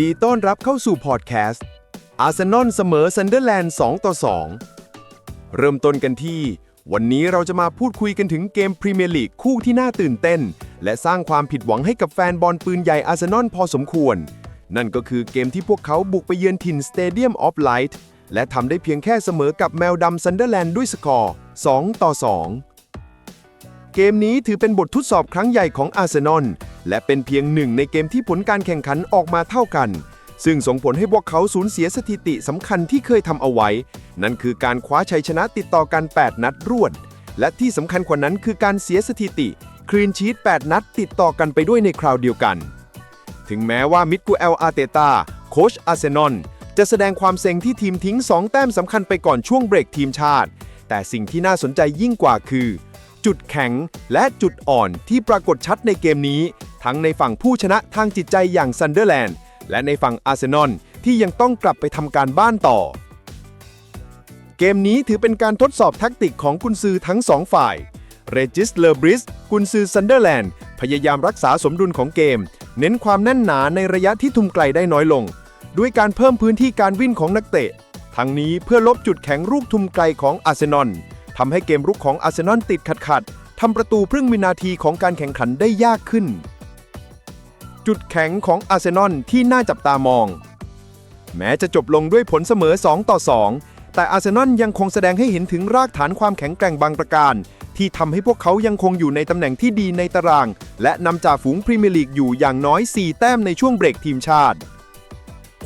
ดีต้อนรับเข้าสู่พอดแคสต์อาร์เซนอลเสมอซันเดอร์แลนด์2ต่อ 2 เริ่มต้นกันที่ วันนี้เราจะมาพูดคุยกันถึงเกมพรีเมียร์ลีกคู่ที่น่าตื่นเต้น และสร้างความผิดหวังให้กับแฟนบอลปืนใหญ่อาร์เซนอลพอสมควร นั่นก็คือเกมที่พวกเขาบุกไปเยือนถิ่นสเตเดียมออฟไลท์และทำได้เพียงแค่เสมอกับแมวดำซันเดอร์แลนด์ด้วยสกอร์ 2 ต่อ 2 เกมนี้ถือเป็นบททดสอบครั้งใหญ่ของอาร์เซนอล และเป็นเพียงหนึ่งในเกมที่ผลการแข่งขันออกมาเท่ากัน ซึ่งส่งผลให้พวกเขาสูญเสียสถิติสำคัญที่เคยทำเอาไว้ นั่นคือการคว้าชัยชนะติดต่อกัน 8 นัดรวด และที่สำคัญกว่านั้นคือการเสียสถิติคลีนชีต8 นัดติดต่อกันไปด้วยในคราวเดียวกัน ถึงแม้ว่ามิดกูเอลอารเตตาโคชอาร์เซนอลจะแสดงความเซ็งที่ทีมทิ้ง 2 แต้มสำคัญไปก่อนช่วงเบรกทีมชาติ แต่สิ่งที่น่าสนใจยิ่งกว่าคือ จุดแข็งและจุดอ่อนที่ปรากฏชัดในเกมนี้ ทั้งในฝั่งผู้ชนะทางจิตใจอย่างซันเดอร์แลนด์ และในฝั่งอาร์เซนอลที่ยังต้องกลับไปทำการบ้านต่อ เกมนี้ถือเป็นการทดสอบแทักติกของกุนซือทั้งสองฝ่ายเรจิสเลอร์บริสกุนซือซันเดอร์แลนด์พยายามรักษาสมดุลของเกม เน้นความแน่นหนาในระยะที่ทุ่มไกลได้น้อยลง ด้วยการเพิ่มพื้นที่การวิ่งของนักเตะ ทั้งนี้เพื่อลบจุดแข็งลูกทุ่มไกลของอาร์เซนอลทำให้เกมรุกของอาร์เซนอลติดขัดขัดทำประตูครึ่งวินาทีของการแข่งขันได้ยากขึ้น จุดแข็งของอาร์เซนอลที่น่าจับตามอง แม้จะจบลงด้วยผลเสมอ 2 ต่อ 2 แต่อาร์เซนอลยังคงแสดงให้เห็นถึงรากฐานความแข็งแกร่งบางประการ ที่ทำให้พวกเขายังคงอยู่ในตำแหน่งที่ดีในตาราง และนำจ่าฝูงพรีเมียร์ลีกอยู่อย่างน้อย 4 แต้มในช่วงเบรกทีมชาติ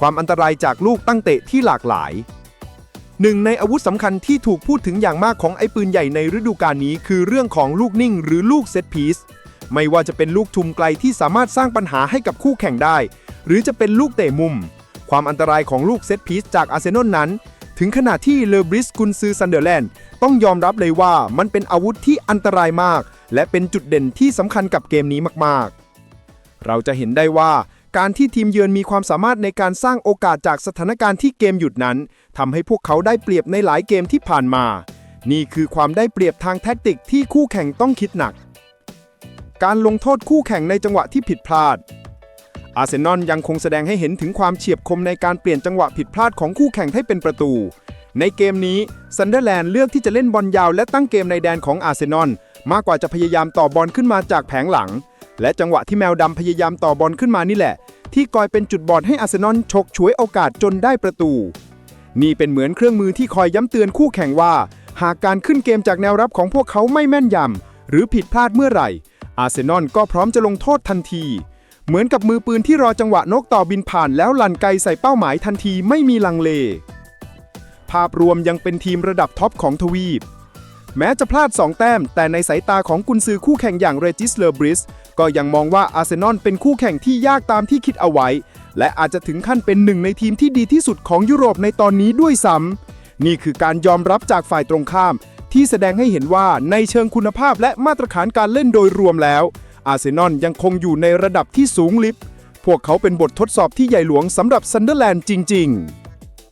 ความอันตรายจากลูกตั้งเตะที่หลากหลายหนึ่งในอาวุธสำคัญที่ถูกพูดถึงอย่างมากของไอ้ปืนใหญ่ในฤดูกาลนี้ คือเรื่องของลูกนิ่งหรือลูกเซตพีซ ไม่ว่าจะเป็นลูกทุ่มไกลที่สามารถสร้างปัญหาให้กับคู่แข่งได้ หรือจะเป็นลูกเตะมุม ความอันตรายของลูกเซตพีซจากอาร์เซนอลนั้น ถึงขนาดที่เลอบริสกุนซือซันเดอร์แลนด์ต้องยอมรับเลยว่ามันเป็นอาวุธที่อันตรายมาก และเป็นจุดเด่นที่สำคัญกับเกมนี้มากๆ เราจะเห็นได้ว่าการที่ทีมเยือนมีความสามารถในการสร้างโอกาสจากสถานการณ์ที่เกมหยุดนั้นทำให้พวกเขาได้เปรียบในหลายเกมที่ผ่านมา นี่คือความได้เปรียบทางแท็กติกที่คู่แข่งต้องคิดหนัก การลงโทษคู่แข่งในจังหวะที่ผิดพลาด อาร์เซนอลยังคงแสดงให้เห็นถึงความเฉียบคมในการเปลี่ยนจังหวะผิดพลาดของคู่แข่งให้เป็นประตู ในเกมนี้ซันเดอร์แลนด์เลือกที่จะเล่นบอลยาวและตั้งเกมในแดนของอาร์เซนอลมากกว่าจะพยายามต่อบอลขึ้นมาจากแผงหลัง และจังหวะที่แมวดำพยายามต่อบอลขึ้นมานี่แหละ ที่กลายเป็นจุดบอดให้อาร์เซนอลฉกฉวยโอกาสจนได้ประตู นี่เป็นเหมือนเครื่องมือที่คอยย้ำเตือนคู่แข่งว่า หากการขึ้นเกมจากแนวรับของพวกเขาไม่แม่นยำหรือผิดพลาดเมื่อไหร่ อาร์เซนอลก็พร้อมจะลงโทษทันที เหมือนกับมือปืนที่รอจังหวะนกต่อบินผ่านแล้วลั่นไกใส่เป้าหมายทันทีไม่มีลังเล ภาพรวมยังเป็นทีมระดับท็อปของทวีป แม้จะพลาด 2 แต้ม แต่ในสายตาของกุนซือคู่แข่งอย่างเรจิสเลอร์บริสก็ยังมองว่าอาร์เซนอลเป็นคู่แข่งที่ยากตามที่คิดเอาไว้ และอาจจะถึงขั้นเป็นหนึ่งในทีมที่ดีที่สุดของยุโรปในตอนนี้ด้วยซ้ำนี่คือการยอมรับจากฝ่ายตรงข้าม ที่แสดงให้เห็นว่าในเชิงคุณภาพและมาตรฐานการเล่นโดยรวมแล้ว อาร์เซนอลยังคงอยู่ในระดับที่สูงลิฟพวกเขาเป็นบททดสอบที่ใหญ่หลวงสำหรับซันเดอร์แลนด์จริง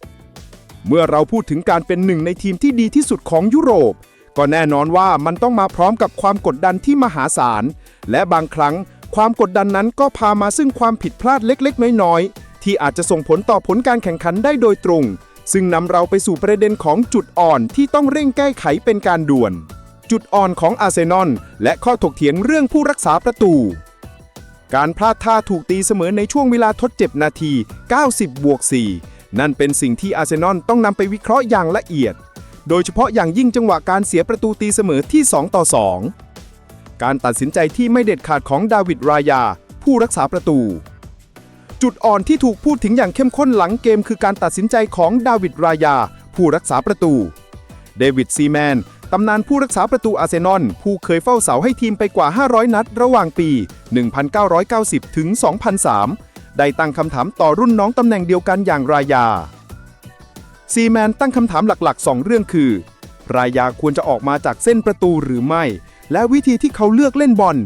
ๆ เมื่อเราพูดถึงการเป็นหนึ่งในทีมที่ดีที่สุดของยุโรป ก็แน่นอนว่ามันต้องมาพร้อมกับความกดดันที่มหาศาล และบางครั้งความกดดันนั้นก็พามาซึ่งความผิดพลาดเล็ก ๆ น้อย ๆ ที่อาจจะส่งผลต่อผลการแข่งขันได้โดยตรง ซึ่งนำเราไปสู่ประเด็นของจุดอ่อนที่ต้องเร่งแก้ไขเป็นการด่วน จุดอ่อนของอาร์เซนอลและข้อถกเถียงเรื่องผู้รักษาประตู การพลาดท่าถูกตีเสมอในช่วงเวลาทดเจ็บนาที 90บวก4นั่นเป็นสิ่งที่อาร์เซนอลต้องนำไปวิเคราะห์อย่างละเอียด โดยเฉพาะอย่างยิ่งจังหวะการเสียประตูตีเสมอที่ 2 ต่อ 2 การตัดสินใจที่ไม่เด็ดขาดของดาวิดรายา ผู้รักษาประตู จุดอ่อนที่ถูกพูดถึงอย่างเข้มข้นหลังเกมคือการตัดสินใจของดาวิดรายา ผู้รักษาประตู เดวิดซีแมน ตำนานผู้รักษาประตูอาร์เซนอล ผู้เคยเฝ้าเสาให้ทีมไปกว่า 500 นัด ระหว่างปี 1990 ถึง 2003 ได้ตั้งคำถามต่อรุ่นน้องตำแหน่งเดียวกันอย่างรายา ซีแมนตั้งคำถามหลักๆ 2 เรื่องคือ รายาควรจะออกมาจากเส้นประตูหรือไม่ และวิธีที่เขาเลือกเล่นบอล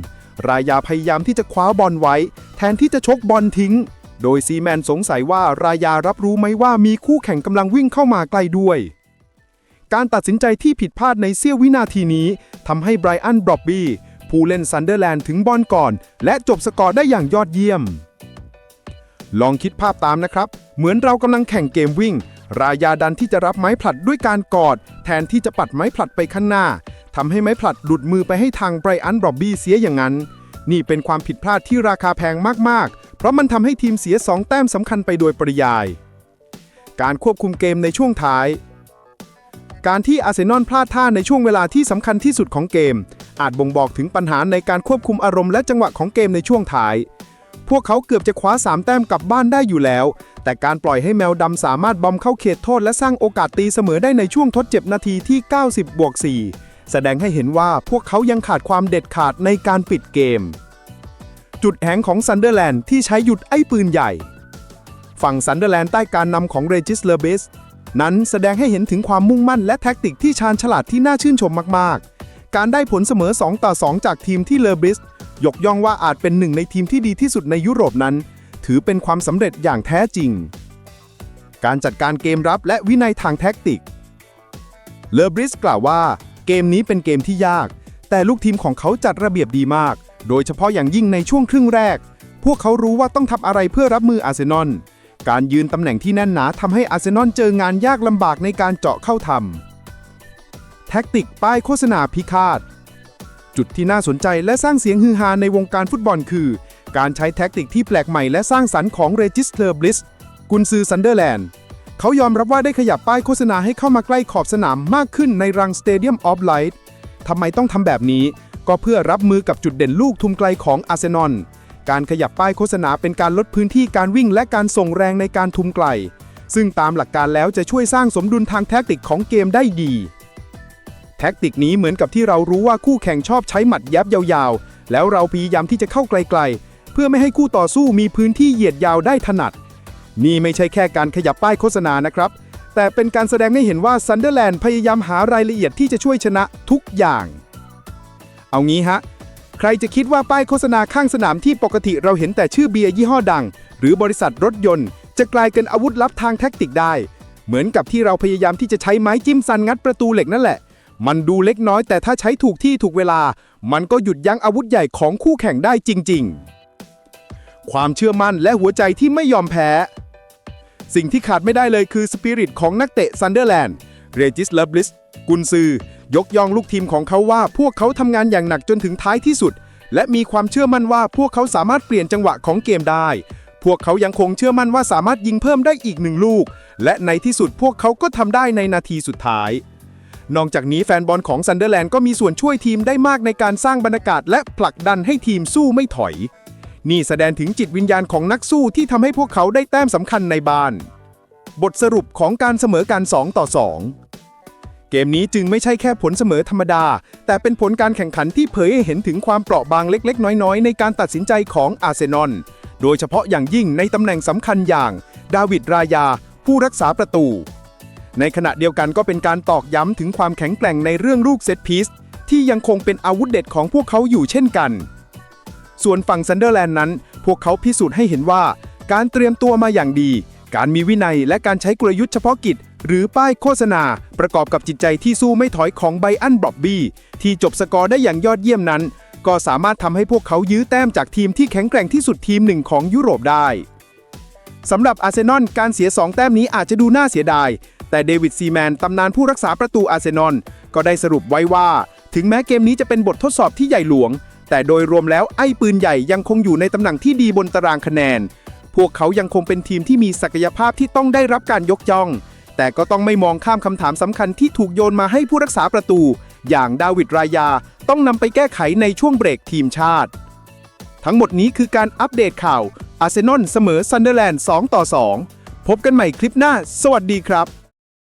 รายาพยายามที่จะคว้าบอลไว้ แทนที่จะชกบอลทิ้ง โดยซีแมนสงสัยว่ารายารับรู้ไหมว่ามีคู่แข่งกำลังวิ่งเข้ามาใกล้ด้วย การตัดสินใจที่ผิดพลาดในเสี้ยววินาทีนี้ทำให้ไบรอันบรอบบี้ผู้เล่นซันเดอร์แลนด์ถึงบอลก่อน และจบสกอร์ได้อย่างยอดเยี่ยม ลองคิดภาพตามนะครับ เหมือนเรากำลังแข่งเกมวิ่ง รายาดันที่จะรับไม้ผลัดด้วยการกอด แทนที่จะปัดไม้ผลัดไปข้างหน้าทำให้ไม้ผลัดหลุดมือไปให้ทางไบรอันบรอบบี้เสียอย่างนั้น นี่เป็นความผิดพลาดที่ราคาแพงมากๆ ราะมันทำให้ทีมเสีย 2 แต้มสำคัญไปโดยปริยาย การควบคุมเกมในช่วงท้าย การที่อาร์เซนอลพลาดท่าในช่วงเวลาที่สำคัญที่สุดของเกม อาจบ่งบอกถึงปัญหาในการควบคุมอารมณ์และจังหวะของเกมในช่วงท้าย พวกเขาเกือบจะคว้า 3 แต้มกลับบ้านได้อยู่แล้ว แต่การปล่อยให้แมวดำสามารถบอมเข้าเขตโทษและสร้างโอกาสตีเสมอได้ในช่วงทดเจ็บนาทีที่ 90บวก4แสดงให้เห็นว่าพวกเขายังขาดความเด็ดขาดในการปิดเกม จุดแหงของซันเดอร์แลนด์ที่ใช้หยุดไอ้ปืนใหญ่ ฝั่งซันเดอร์แลนด์ใต้การนำของเรจิสเลอร์บิสนั้นแสดงให้เห็นถึงความมุ่งมั่นและแท็กติกที่ชาญฉลาดที่น่าชื่นชมมากๆ การได้ผลเสมอ 2 ต่อ 2 จากทีมที่เลอร์บิสยกย่องว่าอาจเป็นหนึ่งในทีมที่ดีที่สุดในยุโรปนั้น ถือเป็นความสำเร็จอย่างแท้จริง การจัดการเกมรับและวินัยทางแท็กติก เลอร์บริสกล่าวว่า เกมนี้เป็นเกมที่ยาก แต่ลูกทีมของเขาจัดระเบียบดีมาก โดยเฉพาะอย่างยิ่งในช่วงครึ่งแรก พวกเขารู้ว่าต้องทำอะไรเพื่อรับมืออาร์เซนอล การยืนตำแหน่งที่แน่นหนาทำให้อาร์เซนอลเจองานยากลำบากในการเจาะเข้าทำแท็กติกป้ายโฆษณาพิฆาต จุดที่น่าสนใจและสร้างเสียงฮือฮาในวงการฟุตบอลคือ การใช้แท็กติกที่แปลกใหม่และสร้างสรรค์ของเรจิสเ e อร์บลิสกุนซือซันเดอร์แลนด์เขายอมรับว่าได้ขยับป้ายโฆษณาให้เข้ามาใกล้ขอบสนามมากขึ้นในรังสเตเดียมออฟไลท์ทำไมต้องทำแบบนี้ ก็เพื่อรับมือกับจุดเด่นลูกทุมไกลของอาร์เซนอล การขยับป้ายโฆษณาเป็นการลดพื้นที่การวิ่งและการส่งแรงในการทุมไกล ซึ่งตามหลักการแล้วจะช่วยสร้างสมดุลทางแท็กติกของเกมได้ดี แท็กติกนี้เหมือนกับที่เรารู้ว่าคู่แข่งชอบใช้หมัดยับยาวๆ แล้วเราพยายามที่จะเข้าไกลๆ เพื่อไม่ให้คู่ต่อสู้มีพื้นที่เหยียดยาวได้ถนัด นี่ไม่ใช่แค่การขยับป้ายโฆษณานะครับ แต่เป็นการแสดงให้เห็นว่าซันเดอร์แลนด์พยายามหารายละเอียดที่จะช่วยชนะทุกอย่าง เอางี้ฮะ ใครจะคิดว่าป้ายโฆษณาข้างสนามที่ปกติเราเห็นแต่ชื่อเบียร์ยี่ห้อดัง หรือบริษัทรถยนต์ จะกลายเป็นอาวุธลับทางแท็กติกได้ เหมือนกับที่เราพยายามที่จะใช้ไม้จิ้มซันงัดประตูเหล็กนั่นแหละ มันดูเล็กน้อยแต่ถ้าใช้ถูกที่ถูกเวลา มันก็หยุดยั้งอาวุธใหญ่ของคู่แข่งได้จริง ๆ ความเชื่อมั่นและหัวใจที่ไม่ยอมแพ้ สิ่งที่ขาดไม่ได้เลยคือสปิริตของนักเตะซันเดอร์แลนด์ เรจิสเลบลิส กุนซือยกย่องลูกทีมของเขาว่าพวกเขาทำงานอย่างหนักจนถึงท้ายที่สุด และมีความเชื่อมั่นว่าพวกเขาสามารถเปลี่ยนจังหวะของเกมได้ พวกเขายังคงเชื่อมั่นว่าสามารถยิงเพิ่มได้อีกหนึ่งลูก และในที่สุดพวกเขาก็ทำได้ในนาทีสุดท้าย นอกจากนี้แฟนบอลของซันเดอร์แลนด์ก็มีส่วนช่วยทีมได้มากในการสร้างบรรยากาศและผลักดันให้ทีมสู้ไม่ถอย นี่แสดงถึงจิตวิญญาณของนักสู้ที่ทำให้พวกเขาได้แต้มสำคัญในบ้านบทสรุปของการเสมอกัน2ต่อ2 เกมนี้จึงไม่ใช่แค่ผลเสมอธรรมดา แต่เป็นผลการแข่งขันที่เผยให้เห็นถึงความเปราะบางเล็ก ๆ น้อยๆ ในการตัดสินใจของอาร์เซนอล โดยเฉพาะอย่างยิ่งในตำแหน่งสำคัญอย่าง ดาวิดรายา ผู้รักษาประตู ในขณะเดียวกันก็เป็นการตอกย้ำถึงความแข็งแกร่งในเรื่องลูกเซตพีซที่ยังคงเป็นอาวุธเด็ดของพวกเขาอยู่เช่นกัน ส่วนฝั่งซันเดอร์แลนด์นั้น พวกเขาพิสูจน์ให้เห็นว่า การเตรียมตัวมาอย่างดี การมีวินัยและการใช้กลยุทธ์เฉพาะกิจ หรือป้ายโฆษณาประกอบกับจิตใจที่สู้ไม่ถอยของไบอันบรอบบี้ที่จบสกอร์ได้อย่างยอดเยี่ยมนั้น ก็สามารถทำให้พวกเขายื้อแต้มจากทีมที่แข็งแกร่งที่สุดทีมหนึ่งของยุโรปได้สำหรับอาร์เซนอลการเสีย 2 แต้มนี้อาจจะดูน่าเสียดาย แต่เดวิดซีแมนตำนานผู้รักษาประตูอาร์เซนอลก็ได้สรุปไว้ว่า ถึงแม้เกมนี้จะเป็นบททดสอบที่ใหญ่หลวง แต่โดยรวมแล้วไอ้ปืนใหญ่ยังคงอยู่ในตำแหน่งที่ดีบนตารางคะแนน พวกเขายังคงเป็นทีมที่มีศักยภาพที่ต้องได้รับการยกย่อง แต่ก็ต้องไม่มองข้ามคำถามสำคัญที่ถูกโยนมาให้ผู้รักษาประตู อย่างดาวิดรายาต้องนำไปแก้ไขในช่วงเบรกทีมชาติ ทั้งหมดนี้คือการอัปเดตข่าวอาร์เซนอลเสมอซันเดอร์แลนด์2ต่อ2 พบกันใหม่คลิปหน้า สวัสดีครับ